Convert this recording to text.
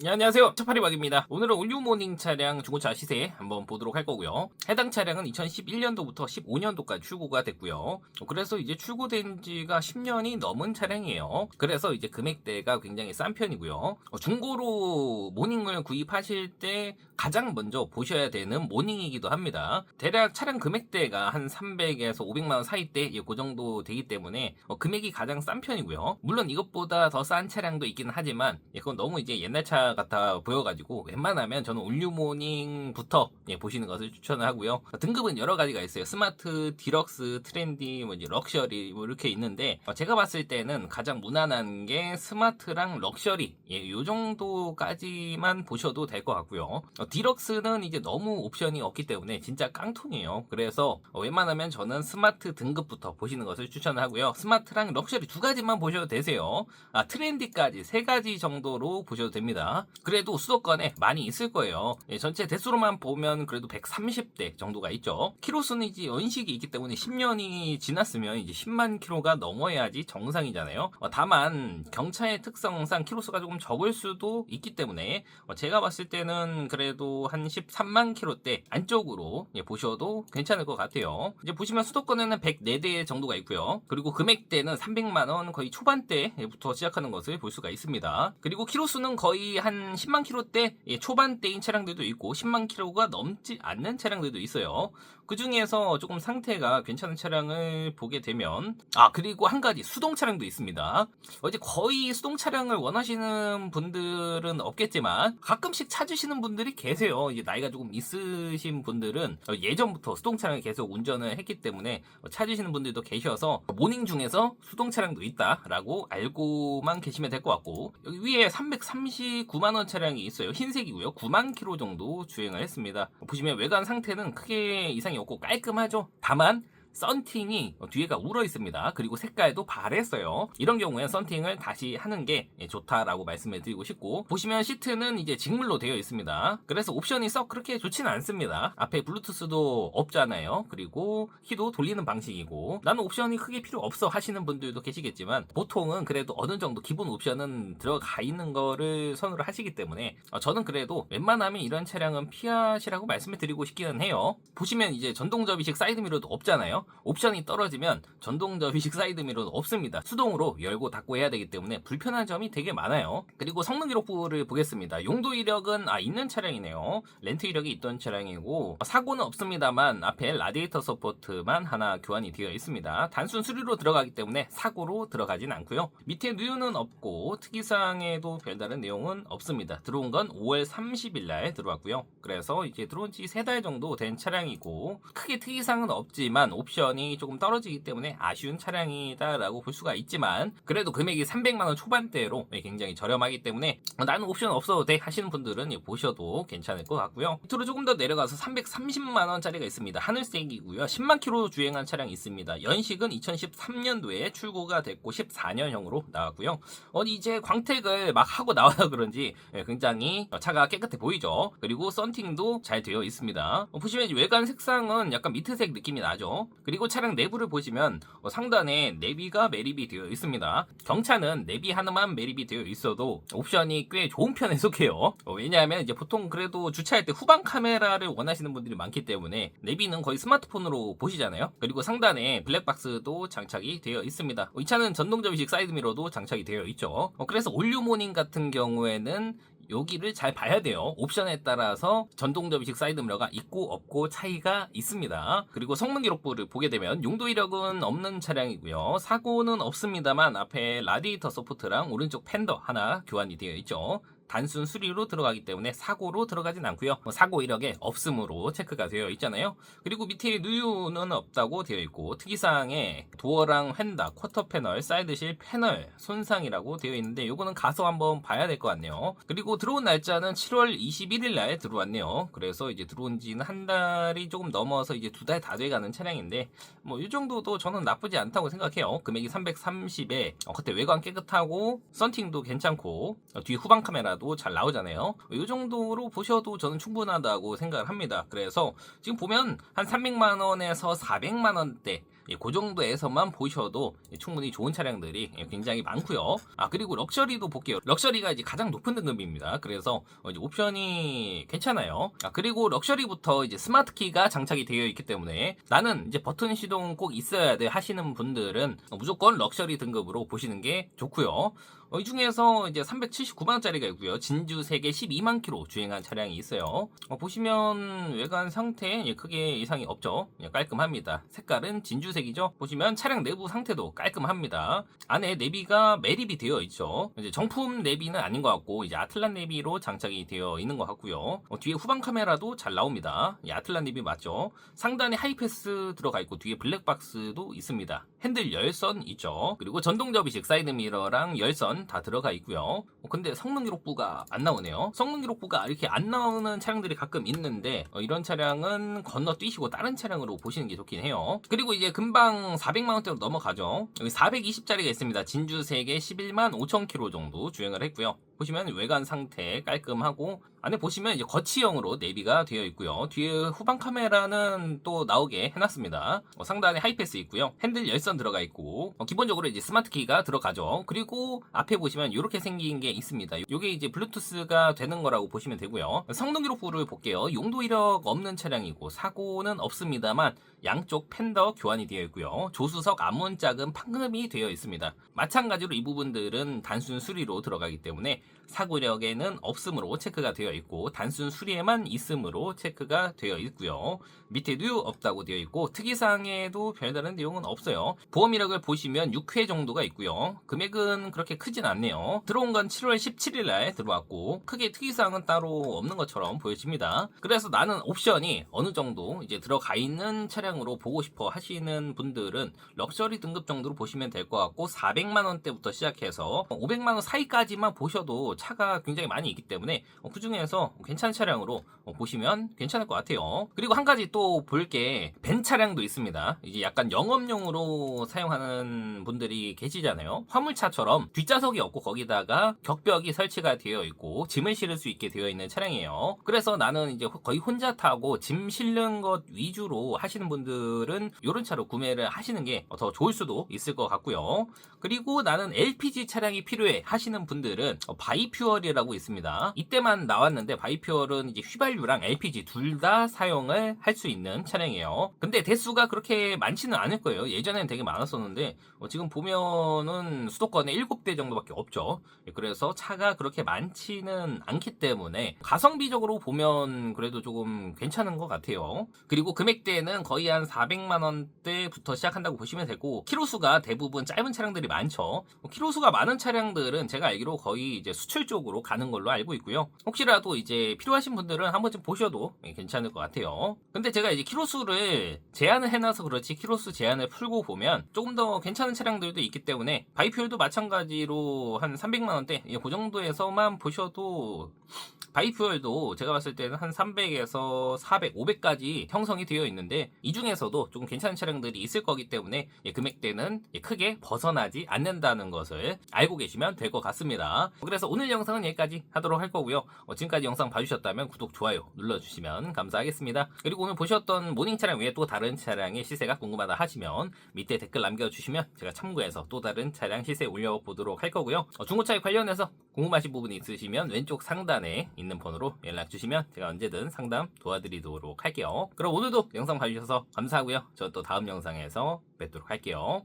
네, 안녕하세요. 차파리박입니다. 오늘은 올류모닝 차량 중고차 시세 한번 보도록 할 거고요. 해당 차량은 2011년도부터 15년도까지 출고가 됐고요. 그래서 이제 출고된 지가 10년이 넘은 차량이에요. 그래서 이제 금액대가 굉장히 싼 편이고요. 어, 중고로 모닝을 구입하실 때 가장 먼저 보셔야 되는 모닝이기도 합니다. 대략 차량 금액대가 한 300에서 500만 원 사이대 그 정도 되기 때문에 어, 금액이 가장 싼 편이고요. 물론 이것보다 더 싼 차량도 있기는 하지만 예, 그건 너무 이제 옛날 차 같아 보여가지고 웬만하면 저는 올류 모닝부터 예, 보시는 것을 추천을 하고요. 등급은 여러 가지가 있어요. 스마트, 디럭스, 트렌디, 뭐 이제 럭셔리 뭐 이렇게 있는데 어, 제가 봤을 때는 가장 무난한 게 스마트랑 럭셔리 예, 요 정도까지만 보셔도 될 것 같고요. 어, 디럭스는 이제 너무 옵션이 없기 때문에 진짜 깡통이에요. 그래서 어, 웬만하면 저는 스마트 등급부터 보시는 것을 추천을 하고요. 스마트랑 럭셔리 두 가지만 보셔도 되세요. 아, 트렌디까지 세 가지 정도로 보셔도 됩니다. 그래도 수도권에 많이 있을 거예요. 예, 전체 대수로만 보면 그래도 130대 정도가 있죠. 키로수는 이제 연식이 있기 때문에 10년이 지났으면 이제 10만 킬로가 넘어야지 정상이잖아요. 어, 다만 경차의 특성상 키로수가 조금 적을 수도 있기 때문에 어, 제가 봤을 때는 그래도 한 13만 킬로대 안쪽으로 예, 보셔도 괜찮을 것 같아요. 이제 보시면 수도권에는 104대 정도가 있고요. 그리고 금액대는 300만 원 거의 초반대부터 시작하는 것을 볼 수가 있습니다. 그리고 키로수는 거의 한 10만 킬로대 예, 초반대인 차량들도 있고 10만 킬로가 넘지 않는 차량들도 있어요. 그 중에서 조금 상태가 괜찮은 차량을 보게 되면 아 그리고 한 가지 수동 차량도 있습니다. 어제 거의 수동 차량을 원하시는 분들은 없겠지만 가끔씩 찾으시는 분들이 계세요. 이제 나이가 조금 있으신 분들은 예전부터 수동 차량을 계속 운전을 했기 때문에 찾으시는 분들도 계셔서 모닝 중에서 수동 차량도 있다라고 알고만 계시면 될 것 같고 여기 위에 339만 원 차량이 있어요. 흰색이고요. 9만 킬로 정도 주행을 했습니다. 보시면 외관 상태는 크게 이상이 없고 깔끔하죠. 다만 썬팅이 뒤에가 울어 있습니다. 그리고 색깔도 바랬어요. 이런 경우에 썬팅을 다시 하는 게 좋다라고 말씀을 드리고 싶고 보시면 시트는 이제 직물로 되어 있습니다. 그래서 옵션이 썩 그렇게 좋지는 않습니다. 앞에 블루투스도 없잖아요. 그리고 키도 돌리는 방식이고 나는 옵션이 크게 필요 없어 하시는 분들도 계시겠지만 보통은 그래도 어느 정도 기본 옵션은 들어가 있는 거를 선호를 하시기 때문에 어, 저는 그래도 웬만하면 이런 차량은 피하시라고 말씀을 드리고 싶기는 해요. 보시면 이제 전동 접이식 사이드미러도 없잖아요. 옵션이 떨어지면 전동 접이식 사이드미러는 없습니다. 수동으로 열고 닫고 해야 되기 때문에 불편한 점이 되게 많아요. 그리고 성능 기록부를 보겠습니다. 용도 이력은 아 있는 차량이네요. 렌트 이력이 있던 차량이고 사고는 없습니다만 앞에 라디에이터 서포트만 하나 교환이 되어 있습니다. 단순 수리로 들어가기 때문에 사고로 들어가진 않고요. 밑에 누유는 없고 특이사항에도 별다른 내용은 없습니다. 들어온 건 5월 30일 날 들어왔고요. 그래서 이제 들어온 지세달 정도 된 차량이고 크게 특이사항은 없지만 옵션이 조금 떨어지기 때문에 아쉬운 차량이다라고 볼 수가 있지만 그래도 금액이 300만 원 초반대로 굉장히 저렴하기 때문에 어, 나는 옵션 없어도 돼 하시는 분들은 보셔도 괜찮을 것 같고요. 밑으로 조금 더 내려가서 330만 원짜리가 있습니다. 하늘색이고요. 10만 킬로 주행한 차량이 있습니다. 연식은 2013년도에 출고가 됐고 14년형으로 나왔고요. 어, 이제 광택을 막 하고 나와서 그런지 예, 굉장히 차가 깨끗해 보이죠. 그리고 썬팅도 잘 되어 있습니다. 어, 보시면 외관 색상은 약간 미트색 느낌이 나죠. 그리고 차량 내부를 보시면 어, 상단에 내비가 매립이 되어 있습니다. 경차는 내비 하나만 매립이 되어 있어도 옵션이 꽤 좋은 편에 속해요. 어, 왜냐하면 이제 보통 그래도 주차할 때 후방 카메라를 원하시는 분들이 많기 때문에 내비는 거의 스마트폰으로 보시잖아요. 그리고 상단에 블랙박스도 장착이 되어 있습니다. 어, 이 차는 전동 접이식 사이드미러도 장착이 되어 있죠. 어, 그래서 올류모닝 같은 경우에는 여기를 잘 봐야 돼요. 옵션에 따라서 전동 접이식 사이드 미러가 있고 없고 차이가 있습니다. 그리고 성능 기록부를 보게 되면 용도 이력은 없는 차량이고요. 사고는 없습니다만 앞에 라디에이터 서포트랑 오른쪽 팬더 하나 교환이 되어 있죠. 단순 수리로 들어가기 때문에 사고로 들어가진 않고요. 뭐 사고 이력에 없음으로 체크가 되어 있잖아요. 그리고 밑에 누유는 없다고 되어 있고 특이사항에 도어랑 휀다, 쿼터 패널, 사이드실 패널 손상이라고 되어 있는데 이거는 가서 한번 봐야 될 것 같네요. 그리고 들어온 날짜는 7월 21일 날 들어왔네요. 그래서 이제 들어온 지는 한 달이 조금 넘어서 이제 두 달 다 돼가는 차량인데 뭐 이 정도도 저는 나쁘지 않다고 생각해요. 금액이 330에 어, 그때 외관 깨끗하고 썬팅도 괜찮고 어, 뒤 후방 카메라 카메라도 잘 나오잖아요. 이 정도로 보셔도 저는 충분하다고 생각을 합니다. 그래서 지금 보면 한 300만 원에서 400만 원대 예, 그 정도에서만 보셔도 예, 충분히 좋은 차량들이 예, 굉장히 많고요. 아 그리고 럭셔리도 볼게요. 럭셔리가 이제 가장 높은 등급입니다. 그래서 어, 이제 옵션이 괜찮아요. 아 그리고 럭셔리부터 이제 스마트 키가 장착이 되어 있기 때문에 나는 이제 버튼 시동 꼭 있어야 돼 하시는 분들은 어, 무조건 럭셔리 등급으로 보시는 게 좋고요. 어, 이 중에서 이제 379만 원짜리가 있고요. 진주 3개 12만 킬로 주행한 차량이 있어요. 어, 보시면 외관 상태 예, 크게 이상이 없죠. 예, 깔끔합니다. 색깔은 진주 색이죠. 보시면 차량 내부 상태도 깔끔합니다. 안에 내비가 매립이 되어 있죠. 이제 정품 내비는 아닌 것 같고 이제 아틀란 내비로 장착이 되어 있는 것 같고요. 어, 뒤에 후방 카메라도 잘 나옵니다. 이 아틀란 내비 맞죠? 상단에 하이패스 들어가 있고 뒤에 블랙박스도 있습니다. 핸들 열선 있죠. 그리고 전동 접이식 사이드 미러랑 열선 다 들어가 있고요. 어, 근데 성능 기록부가 안 나오네요. 성능 기록부가 이렇게 안 나오는 차량들이 가끔 있는데 어, 이런 차량은 건너뛰시고 다른 차량으로 보시는 게 좋긴 해요. 그리고 이제 금방 400만 원대로 넘어가죠. 여기 420짜리가 있습니다. 진주 3개 11만 5천 킬로 정도 주행을 했고요. 보시면 외관 상태 깔끔하고 안에 보시면 이제 거치형으로 내비가 되어 있고요. 뒤에 후방 카메라는 또 나오게 해놨습니다. 어, 상단에 하이패스 있고요. 핸들 열선 들어가 있고 어, 기본적으로 이제 스마트 키가 들어가죠. 그리고 앞에 보시면 이렇게 생긴 게 있습니다. 이게 이제 블루투스가 되는 거라고 보시면 되고요. 성능 기록부를 볼게요. 용도 이력 없는 차량이고 사고는 없습니다만 양쪽 팬더 교환이 되어 있고요. 조수석 암문짝은 판금이 되어 있습니다. 마찬가지로 이 부분들은 단순 수리로 들어가기 때문에 사고력에는 없음으로 체크가 되어 있고 단순 수리에만 있음으로 체크가 되어 있고요. 밑에도 없다고 되어 있고 특이사항에도 별다른 내용은 없어요. 보험 이력을 보시면 6회 정도가 있고요. 금액은 그렇게 크진 않네요. 들어온 건 7월 17일 날 들어왔고 크게 특이사항은 따로 없는 것처럼 보여집니다. 그래서 나는 옵션이 어느 정도 이제 들어가 있는 차량으로 보고 싶어 하시는 분들은 럭셔리 등급 정도로 보시면 될 것 같고 400만 원대부터 시작해서 500만 원 사이까지만 보셔도 차가 굉장히 많이 있기 때문에 그 중에서 괜찮은 차량으로 어, 보시면 괜찮을 것 같아요. 그리고 한 가지 또 볼 게 벤 차량도 있습니다. 이제 약간 영업용으로 사용하는 분들이 계시잖아요. 화물차처럼 뒷좌석이 없고 거기다가 격벽이 설치가 되어 있고 짐을 실을 수 있게 되어 있는 차량이에요. 그래서 나는 이제 거의 혼자 타고 짐 실는 것 위주로 하시는 분들은 이런 차로 구매를 하시는 게 더 좋을 수도 있을 것 같고요. 그리고 나는 LPG 차량이 필요해 하시는 분들은 어, 바이퓨얼이라고 있습니다. 이때만 나왔는데 바이퓨얼은 이제 휘발유랑 LPG 둘 다 사용을 할 수 있는 차량이에요. 근데 대수가 그렇게 많지는 않을 거예요. 예전에는 되게 많았었는데 어, 지금 보면은 수도권에 7대 정도밖에 없죠. 예, 그래서 차가 그렇게 많지는 않기 때문에 가성비적으로 보면 그래도 조금 괜찮은 것 같아요. 그리고 금액대는 거의 한 400만 원대부터 시작한다고 보시면 되고 키로수가 대부분 짧은 차량들이 많죠. 뭐 키로수가 많은 차량들은 제가 알기로 거의 이제 수출 쪽으로 가는 걸로 알고 있고요. 혹시라도 이제 필요하신 분들은 한 번쯤 보셔도 예, 괜찮을 것 같아요. 근데 제가 이제 키로수를 제한을 해놔서 그렇지 키로수 제한을 풀고 보면 조금 더 괜찮은 차량들도 있기 때문에 바이퓨얼도 마찬가지로 한 300만 원대 예, 그 정도에서만 보셔도 바이퓨얼도 제가 봤을 때는 한 300에서 400, 500까지 형성이 되어 있는데 이 중에서도 조금 괜찮은 차량들이 있을 거기 때문에 예, 금액대는 예, 크게 벗어나지 않는다는 것을 알고 계시면 될 것 같습니다. 그래서 오늘 영상은 여기까지 하도록 할 거고요. 어, 지금까지 영상 봐주셨다면 구독, 좋아요 눌러주시면 감사하겠습니다. 그리고 오늘 보셨던 모닝 차량 외에 또 다른 차량의 시세가 궁금하다 하시면 밑에 댓글 남겨주시면 제가 참고해서 또 다른 차량 시세 올려보도록 할 거고요. 어, 중고차에 관련해서 궁금하신 부분이 있으시면 왼쪽 상단에 있는 번호로 연락 주시면 제가 언제든 상담 도와드리도록 할게요. 그럼 오늘도 영상 봐주셔서 감사하고요. 저또 다음 영상에서 뵙도록 할게요.